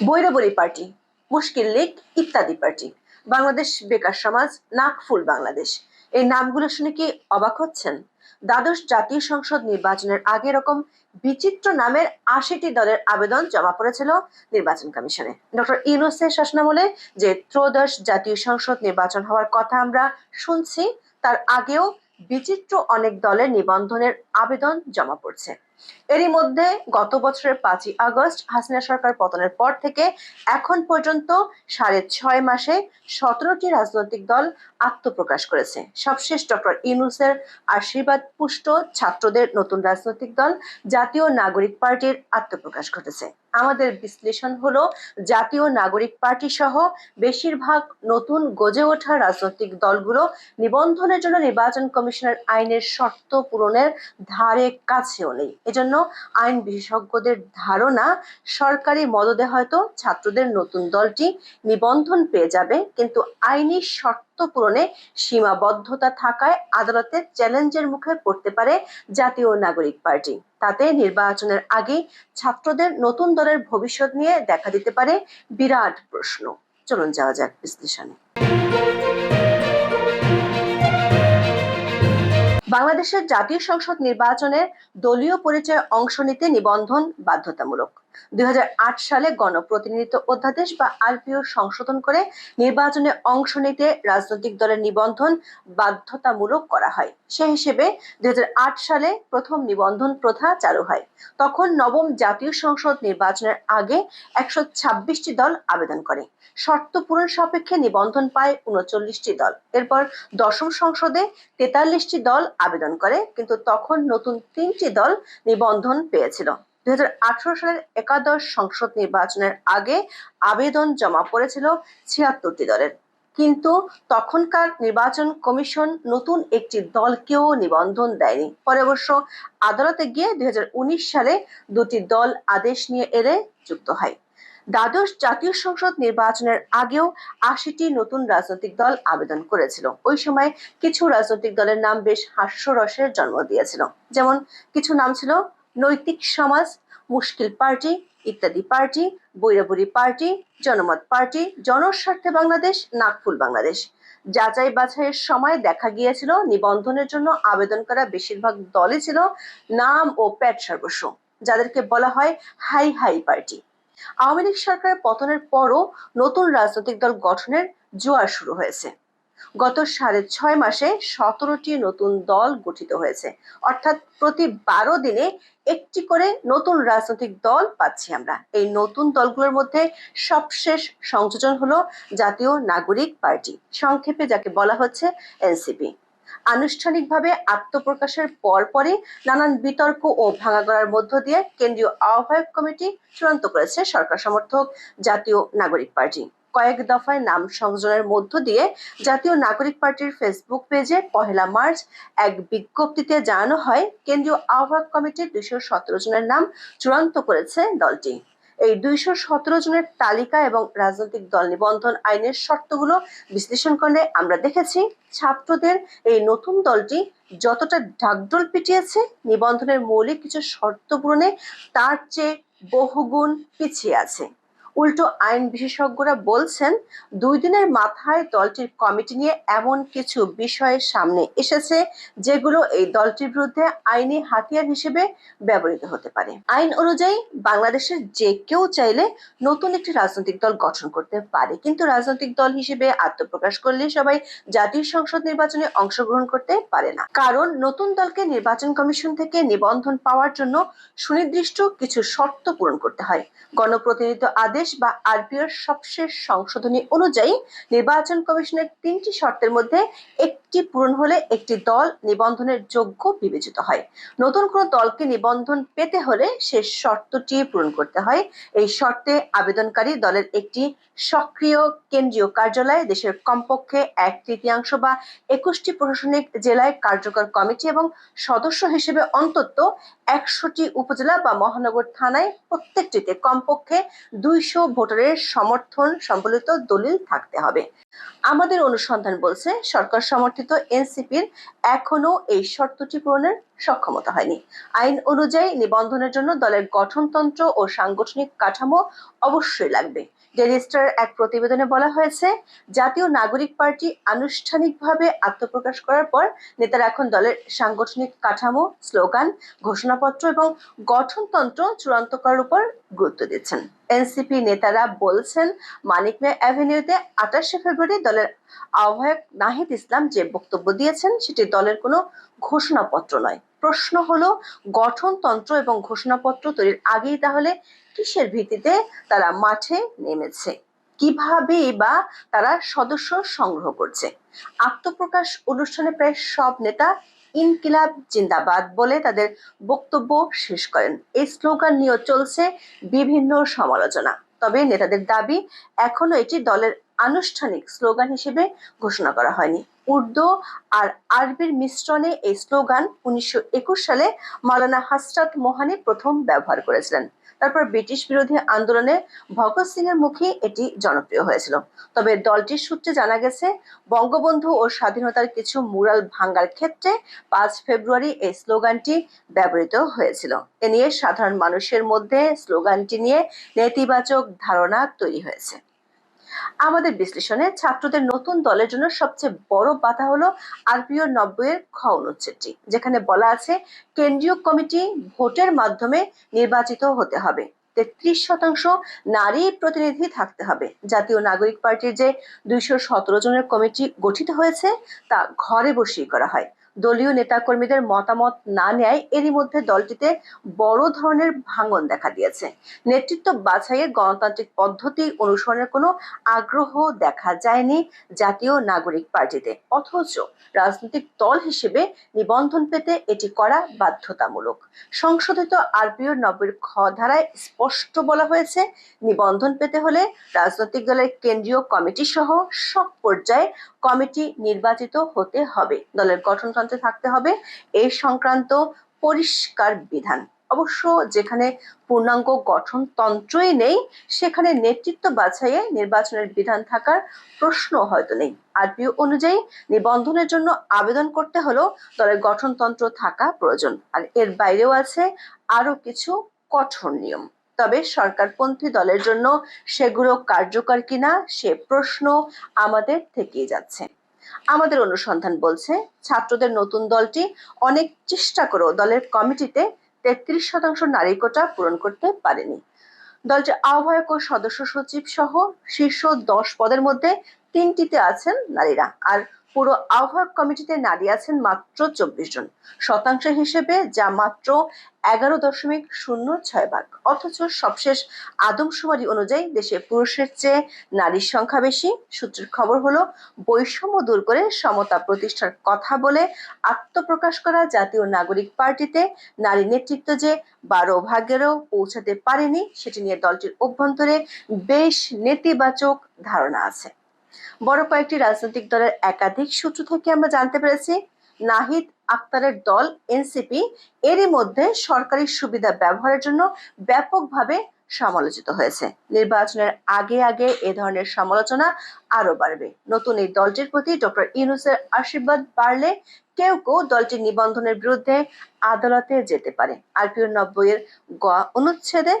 বৈরবরী party, মুশকিল লীগ ইত্যাদি party, Bangladesh বেকার সমাজ নাকফুল বাংলাদেশ। এই নামগুলো শুনে কি অবাক হচ্ছেন? দ্বাদশ জাতীয় সংসদ নির্বাচনের আগে এরকম বিচিত্র নামের আশিটি দলের আবেদন জমা পড়েছিল নির্বাচন কমিশনে। ডক্টর ইউনুসের শাসনামলে যে ত্রয়োদশ জাতীয় সংসদ নির্বাচন হওয়ার কথা আমরা শুনছি, তার আগেও বিচিত্র অনেক দলের নিবন্ধনের আবেদন জমা পড়ছে। এরই মধ্যে গত বছরের পাঁচই আগস্ট হাসিনা সরকার পতনের পর থেকে এখন পর্যন্ত সাড়ে ছয় মাসে সতেরোটি রাজনৈতিক দল আত্মপ্রকাশ করেছে। সবশেষ ডক্টর ইউনুসের আশীর্বাদ পুষ্ট ছাত্রদের নতুন রাজনৈতিক দল জাতীয় নাগরিক পার্টির আত্মপ্রকাশ ঘটেছে। আমাদের বিশ্লেষণ হলো, জাতীয় নাগরিক পার্টি সহ বেশিরভাগ নতুন গজে ওঠা রাজনৈতিক দলগুলো নিবন্ধনের জন্য নির্বাচন কমিশনের আইনের শর্ত পূরণের ধারে কাছেও নেই। এজন্য আইন বিশেষজ্ঞদের ধারণা, সরকারি মদদে হয়তো ছাত্রদের নতুন দলটি নিবন্ধন পেয়ে যাবে, কিন্তু আইনি শর্ত পূরণে সীমাবদ্ধতা থাকায় আদালতের চ্যালেঞ্জের মুখে পড়তে পারে জাতীয় নাগরিক পার্টি। তাতে নির্বাচনের আগে ছাত্রদের নতুন দলের ভবিষ্যৎ নিয়ে দেখা দিতে পারে বিরাট প্রশ্ন। চলুন যাওয়া যাক বিশ্লেষণে। বাংলাদেশের জাতীয় সংসদ নির্বাচনে দলীয় পরিচয়ে অংশ নিতে নিবন্ধন বাধ্যতামূলক। দুই হাজার আট সালে গণপ্রতিনিধিত্ব অধ্যাদেশ বা আরপিও সংশোধন করে নির্বাচনে অংশ নিতে রাজনৈতিক দলের নিবন্ধন বাধ্যতামূলক করা হয়। সে হিসেবে দুই সালে প্রথম নিবন্ধন প্রথা চালু হয়। তখন নবম জাতীয় সংসদ নির্বাচনের আগে একশো ছাব্বিশটি দল আবেদন করে। শর্ত পূরণ সাপেক্ষে নিবন্ধন পায় উনচল্লিশটি দল। এরপর দশম সংসদে তেতাল্লিশটি দল আবেদন করে, কিন্তু তখন নতুন তিনটি দল নিবন্ধন পেয়েছিল। দুই সালের একাদশ সংসদ নির্বাচনের আগে আবেদন জমা পড়েছিল ছিয়াত্তরটি দলের। কিন্তু তখনকার নির্বাচন কমিশন নতুন একটি দলকেও নিবন্ধন দেয়নি। পরে অবশ্য আদালতে গিয়ে দুই হাজার উনিশ সালে দুটি দল আদেশ নিয়ে এলে যুক্ত হয়। দ্বাদশ জাতীয় সংসদ নির্বাচনের আগেও আশিটি নতুন রাজনৈতিক দল আবেদন করেছিল। ওই সময় কিছু রাজনৈতিক দলের নাম বেশ হাস্যরসের জন্ম দিয়েছিল। যেমন কিছু নাম ছিল নৈতিক সমাজ, মুশকিল পার্টি, ইত্যাদি পার্টি, বৈরাবুরি পার্টি, জনমত পার্টি, জনস্বার্থে বাংলাদেশ নাগফুল বাংলাদেশ। যাচাই বাছাইয়ের সময় দেখা গিয়েছিল, নিবন্ধনের জন্য আবেদন করা বেশিরভাগ দলই ছিল নাম ও প্যাট সর্বস্ব, যাদেরকে বলা হয় high high party. Awami League সরকারের পতনের পরও নতুন রাজনৈতিক দল গঠনের জোয়ার শুরু হয়েছে। গত সাড়ে ছয় মাসে সতেরোটি নতুন দল গঠিত হয়েছে। অর্থাৎ প্রতি বারো দিনে একটি করে নতুন রাজনৈতিক দল পাচ্ছি আমরা। এই নতুন দলগুলোর মধ্যে সবশেষ সংযোজন হলো জাতীয় নাগরিক পার্টি, সংক্ষেপে যাকে বলা হচ্ছে এনসিপি। আনুষ্ঠানিকভাবে আত্মপ্রকাশের পরপরই নানান বিতর্ক ও ভাঙাগড়ার মধ্য দিয়ে কেন্দ্রীয় আহ্বায়ক কমিটি চূড়ান্ত করেছে সরকার সমর্থক জাতীয় নাগরিক পার্টি। কয়েক দফায় নাম সংযোজনের মধ্য দিয়ে জাতীয় নাগরিক পার্টির ফেসবুক পেজে পহেলা মার্চ এক বিজ্ঞপ্তিতে জানানো হয়, কেন্দ্রীয় আহ্বায়ক কমিটির দুইশো সতেরো জনের নাম চূড়ান্ত করেছে দলটি। এই দুইশো সতেরো জনের তালিকা এবং রাজনৈতিক দল নিবন্ধন আইনের শর্তগুলো বিশ্লেষণ করলে আমরা দেখেছি, ছাত্রদের এই নতুন দলটি যতটা ঢাকঢোল পিটিয়েছে, নিবন্ধনের মৌলিক কিছু শর্ত পূরণে তার চেয়ে বহুগুণ পিছিয়ে আছে। উল্টো আইন বিশেষজ্ঞরা বলছেন, দুই দিনের মাথায় দলটির কমিটি নিয়ে এমন কিছু বিষয়ের সামনে এসেছে, যেগুলো এই দলটির বিরুদ্ধে আইনি হাতিয়ার হিসেবে ব্যবহৃত হতে পারে। আইন অনুযায়ী, বাংলাদেশের যে কেউ চাইলে নতুন একটি রাজনৈতিক দল গঠন করতে পারে। কিন্তু রাজনৈতিক দল হিসেবে আত্মপ্রকাশ করলে সবাই জাতীয় সংসদ নির্বাচনে অংশগ্রহণ করতে পারে না। কারণ নতুন দলকে নির্বাচন কমিশন থেকে নিবন্ধন পাওয়ার জন্য সুনির্দিষ্ট কিছু শর্ত পূরণ করতে হয়। গণপ্রতিনিধিত্ব আদেশ আদেশ বা আরপিওর সবশেষ সংশোধনী অনুযায়ী নির্বাচন কমিশনের তিনটি শর্তের মধ্যে একটি পূরণ হলে একটি দল নিবন্ধনের যোগ্য বিবেচিত হয়। নতুন কোনো দলকে নিবন্ধন পেতে হলে সে শর্তটি পূরণ করতে হয়। এই শর্তে আবেদনকারী দলের একটি সক্রিয় কেন্দ্রীয় কার্যালয়, দেশের কমপক্ষে এক তৃতীয়াংশ বা একুশটি প্রশাসনিক জেলায় কার্যকর কমিটি এবং সদস্য হিসেবে অন্তত একশোটি উপজেলা বা মহানগর থানায় প্রত্যেকটিতে কমপক্ষে দুইশো ভোটারের সমর্থন সম্বলিত দলিল থাকতে হবে। আমাদের অনুসন্ধান বলছে, সরকার সমর্থিত এনসিপির এখনও এই শর্তটি পূরণের সক্ষমতা হয়নি। আইন অনুযায়ী নিবন্ধনের জন্য দলের গঠনতন্ত্র ও সাংগঠনিক কাঠামো অবশ্যই লাগবে। ডেলি এক প্রতিবেদনে বলা হয়েছে, জাতীয় নাগরিক পার্টি আনুষ্ঠানিকভাবে আত্মপ্রকাশ করার পর নেতারা এখন দলের সাংগঠনিক কাঠামো, স্লোগান, ঘোষণাপত্র এবং গঠনতন্ত্র চূড়ান্ত করার উপর গুরুত্ব দিচ্ছেন। এনসিপি নেতারা বলছেন, মানিক মিয়া অ্যাভিনিউতে আঠাশে ফেব্রুয়ারি দলের আহ্বায়ক নাহিদ ইসলাম যে বক্তব্য দিয়েছেন, সেটি দলের কোনো ঘোষণাপত্র নয়। প্রশ্ন হলো, গঠনতন্ত্র এবং ঘোষণাপত্র তৈরির আগেই তাহলে কিসের ভিত্তিতে তারা মাঠে নেমেছে? কীভাবে বা তারা সদস্য সংগ্রহ করছে? আত্মপ্রকাশ অনুষ্ঠানে প্রায় সব নেতা ইনকিলাব জিন্দাবাদ বলে তাদের বক্তব্য শেষ করেন। এই স্লোগান নিয়েও চলছে বিভিন্ন সমালোচনা। তবে নেতাদের দাবি, এখনও এটি দলের আনুষ্ঠানিক স্লোগান হিসেবে ঘোষণা করা হয়নি। উর্দু আর আরবির মিশ্রণে এই স্লোগান উনিশশো সালে মাওলানা হাসরাত মোহানি প্রথম ব্যবহার করেছিলেন। তারপর ব্রিটিশ বিরোধী আন্দোলনে ভগৎ সিং এর মুখে এটি জনপ্রিয় হয়েছিল। তবে দলটির সূত্রে জানা গেছে, বঙ্গবন্ধু ও স্বাধীনতার কিছু মুরাল ভাঙ্গার ক্ষেত্রে পাঁচ ফেব্রুয়ারি এই স্লোগানটি ব্যবহৃত হয়েছিল। এ নিয়ে সাধারণ মানুষের মধ্যে স্লোগানটি নিয়ে নেতিবাচক ধারণা তৈরি হয়েছে। আমাদের বিশ্লেষণে ছাত্রদের নতুন দলের জন্য সবচেয়ে বড় বাধা হলো আরপিও নব্বই এর খ অনুচ্ছেদটি যেখানে বলা আছে কেন্দ্রীয় কমিটি ভোটের মাধ্যমে নির্বাচিত হতে হবে। তেত্রিশ শতাংশ নারী প্রতিনিধি থাকতে হবে। জাতীয় নাগরিক পার্টির যে দুইশো সতেরো জনের কমিটি গঠিত হয়েছে, তা ঘরে বসেই করা হয়। দলীয় নেতাকর্মীদের মতামত না নেয়, এরই মধ্যে দলটিতে বড় ধরনের ভাঙন দেখা দিয়েছে। নেতৃত্ব বাছাইয়ের গণতান্ত্রিক পদ্ধতি অনুসরণের কোনো আগ্রহ দেখা যায়নি জাতীয় নাগরিক পার্টিতে। অথচ রাজনৈতিক দল হিসেবে নিবন্ধন পেতে এটি করা বাধ্যতামূলক। সংশোধিত আরপিও নব্বই খ ধারায় স্পষ্ট বলা হয়েছে, নিবন্ধন পেতে হলে রাজনৈতিক দলের কেন্দ্রীয় কমিটি সহ সব পর্যায়ে কমিটি নির্বাচিত হতে হবে। দলের গঠনতন্ত্রে থাকতে হবে এই সংক্রান্ত পরিষ্কার বিধান। অবশ্য যেখানে পূর্ণাঙ্গ গঠনতন্ত্রই নেই, সেখানে নেতৃত্ব বাছাইয়ে নির্বাচনের বিধান থাকার প্রশ্ন হয়তো নেই। আরপিও অনুযায়ী নিবন্ধনের জন্য আবেদন করতে হলেও দলের গঠনতন্ত্র থাকা প্রয়োজন। আর এর বাইরেও আছে আরও কিছু কঠোর নিয়ম। তবে সরকারপন্থী দলের জন্য সেগুলো কার্যকর কিনা সে প্রশ্ন আমাদের থেকেই যাচ্ছে। আমাদের অনুসন্ধান বলছে, ছাত্রদের নতুন দলটি অনেক চেষ্টা করেও দলের কমিটিতে তেত্রিশ শতাংশ নারী কোটা পূরণ করতে পারেনি। দলটির আহ্বায়ক ও সদস্য সচিব সহ শীর্ষ দশ পদের মধ্যে তিনটিতে আছেন নারীরা। আর পুরো আহ্বায়ক কমিটিতে নারী আছেন মাত্র চব্বিশ জন। শতাংশ হিসেবে যা মাত্র এগারো দশমিক শূন্য ছয় ভাগ। অথচ সবশেষ আদমশুমারি অনুযায়ী দেশে পুরুষের চেয়ে নারীর সংখ্যা বেশি। সূত্রের খবর হলো, বৈষম্য দূর করে সমতা প্রতিষ্ঠার কথা বলে আত্মপ্রকাশ করা জাতীয় নাগরিক পার্টিতে নারী নেতৃত্ব যে বারো ভাগেরও পৌঁছাতে পারেনি, সেটি নিয়ে দলটির অভ্যন্তরে বেশ নেতিবাচক ধারণা আছে। বড় কয়েকটি রাজনৈতিক দলের একাধিক সূত্র থেকে আমরা জানতে পেরেছি, নাহিদ আক্তারের দল এনসিপি এরই মধ্যে সরকারি সুবিধা ব্যবহারের জন্য ব্যাপকভাবে সমালোচিত হয়েছে। নির্বাচনের আগে আগে এ ধরনের সমালোচনা আরও বাড়বে। নতুন এই দলটির প্রতি ডক্টর ইউনুসের আশীর্বাদ বাড়লে কেউ কেউ দলটির নিবন্ধনের বিরুদ্ধে আদালতে যেতে পারে। আরপিও নব্বই এর গ অনুচ্ছেদে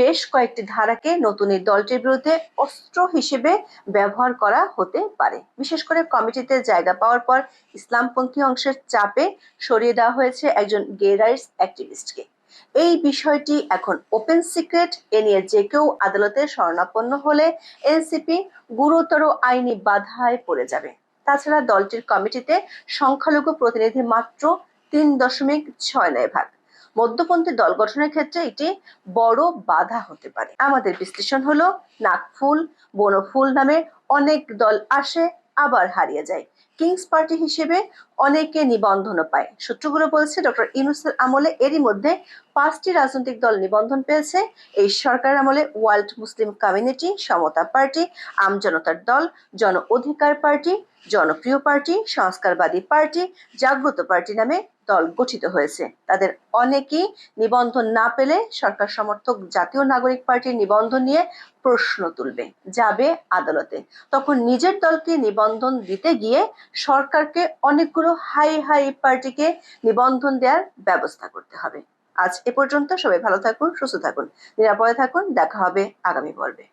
বেশ কয়েকটি ধারাকে নতুন এই দলটির বিরুদ্ধে অস্ত্র হিসেবে ব্যবহার করা হতে পারে। বিশেষ করে কমিটিতে জায়গা পাওয়ার পর ইসলামপন্থী অংশের চাপে সরিয়ে দেওয়া হয়েছে একজন গে রাইটস অ্যাক্টিভিস্টকে। এই বিষয়টি এখন ওপেন সিক্রেট এ নিয়ে যে কেউ আদালতে শরণাপন্ন হলে এনসিপি গুরুতর আইনি বাধায় পড়ে যাবে। তাছাড়া দলটির কমিটিতে সংখ্যালঘু প্রতিনিধি মাত্র তিন দশমিক ছয় নয় ভাগ। মধ্যপন্থী দল গঠনের ক্ষেত্রে এটি বড় বাধা হতে পারে। আমাদের বিশ্লেষণ হলো নাকফুল বনফুল নামে অনেক দল আসে আবার হারিয়ে যায়। কিংস পার্টি হিসেবে অনেকে নিবন্ধনও পায়। সূত্রগুলো বলছে ডক্টর ইউনুসের আমলে এরই মধ্যে পাঁচটি রাজনৈতিক দল নিবন্ধন পেয়েছে। এই সরকার আমলে ওয়ার্ল্ড মুসলিম কমিউনিটি, সমতা পার্টি, আমজনতার দল, জন অধিকার পার্টি, জনপ্রিয় পার্টি, সংস্কারবাদী পার্টি, জাগ্রত পার্টি নামে দল গঠিত হয়েছে। তাদের অনেকেই নিবন্ধন না পেলে সরকার সমর্থক জাতীয় নাগরিক পার্টির নিবন্ধন নিয়ে প্রশ্ন তুলবে, যাবে আদালতে। তখন নিজের দলকে নিবন্ধন দিতে গিয়ে সরকারকে অনেকগুলো হাই হাই পার্টিকে নিবন্ধন দেওয়ার ব্যবস্থা করতে হবে। আজ এ পর্যন্ত সবাই ভালো থাকুন, সুস্থ থাকুন, নিরাপদে থাকুন, দেখা হবে আগামী পর্বে।